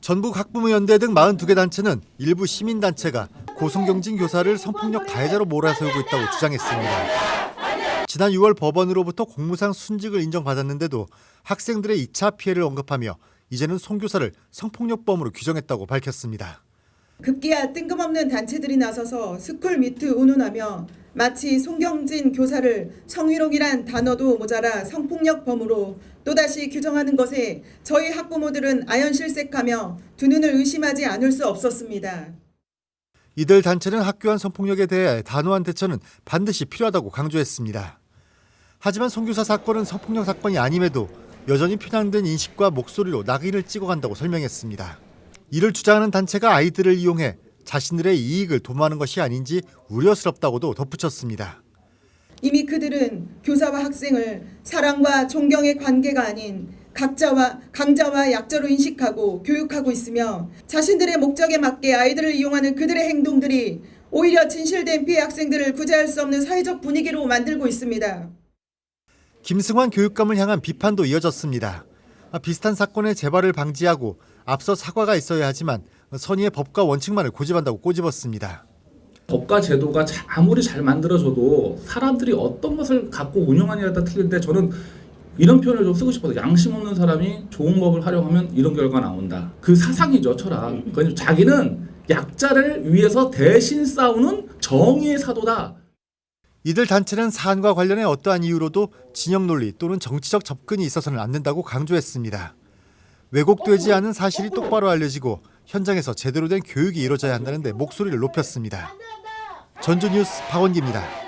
전북 학부모연대 등 42개 단체는 일부 시민단체가 고성경진 교사를 성폭력 가해자로 몰아세우고 있다고 주장했습니다. 지난 6월 법원으로부터 공무상 순직을 인정받았는데도 학생들의 2차 피해를 언급하며 이제는 송 교사를 성폭력범으로 규정했다고 밝혔습니다. 급기야 뜬금없는 단체들이 나서서 스쿨 미트 운운하며 마치 송경진 교사를 성희롱이란 단어도 모자라 성폭력범으로 또다시 규정하는 것에 저희 학부모들은 아연실색하며 두 눈을 의심하지 않을 수 없었습니다. 이들 단체는 학교 안 성폭력에 대해 단호한 대처는 반드시 필요하다고 강조했습니다. 하지만 송교사 사건은 성폭력 사건이 아님에도 여전히 편향된 인식과 목소리로 낙인을 찍어간다고 설명했습니다. 이를 주장하는 단체가 아이들을 이용해 자신들의 이익을 도모하는 것이 아닌지 우려스럽다고도 덧붙였습니다. 이미 그들은 교사와 학생을 사랑과 존경의 관계가 아닌 각자와 강자와 약자로 인식하고 교육하고 있으며 자신들의 목적에 맞게 아이들을 이용하는 그들의 행동들이 오히려 진실된 피해 학생들을 구제할 수 없는 사회적 분위기로 만들고 있습니다. 김승환 교육감을 향한 비판도 이어졌습니다. 아, 비슷한 사건의 재발을 방지하고 앞서 사과가 있어야 하지만 선의의 법과 원칙만을 고집한다고 꼬집었습니다. 법과 제도가 자- 아무리 잘 만들어져도 사람들이 어떤 것을 갖고 운영하냐에 따라 틀린데 저는 이런 표현을 좀 쓰고 싶어서 양심 없는 사람이 좋은 법을 활용하면 이런 결과가 나온다. 그 사상이죠 철학. 그러니까 자기는 약자를 위해서 대신 싸우는 정의의 사도다. 이들 단체는 사안과 관련해 어떠한 이유로도 진영 논리 또는 정치적 접근이 있어서는 안 된다고 강조했습니다. 왜곡되지 않은 사실이 똑바로 알려지고 현장에서 제대로 된 교육이 이루어져야 한다는데 목소리를 높였습니다. 전주뉴스 박원기입니다.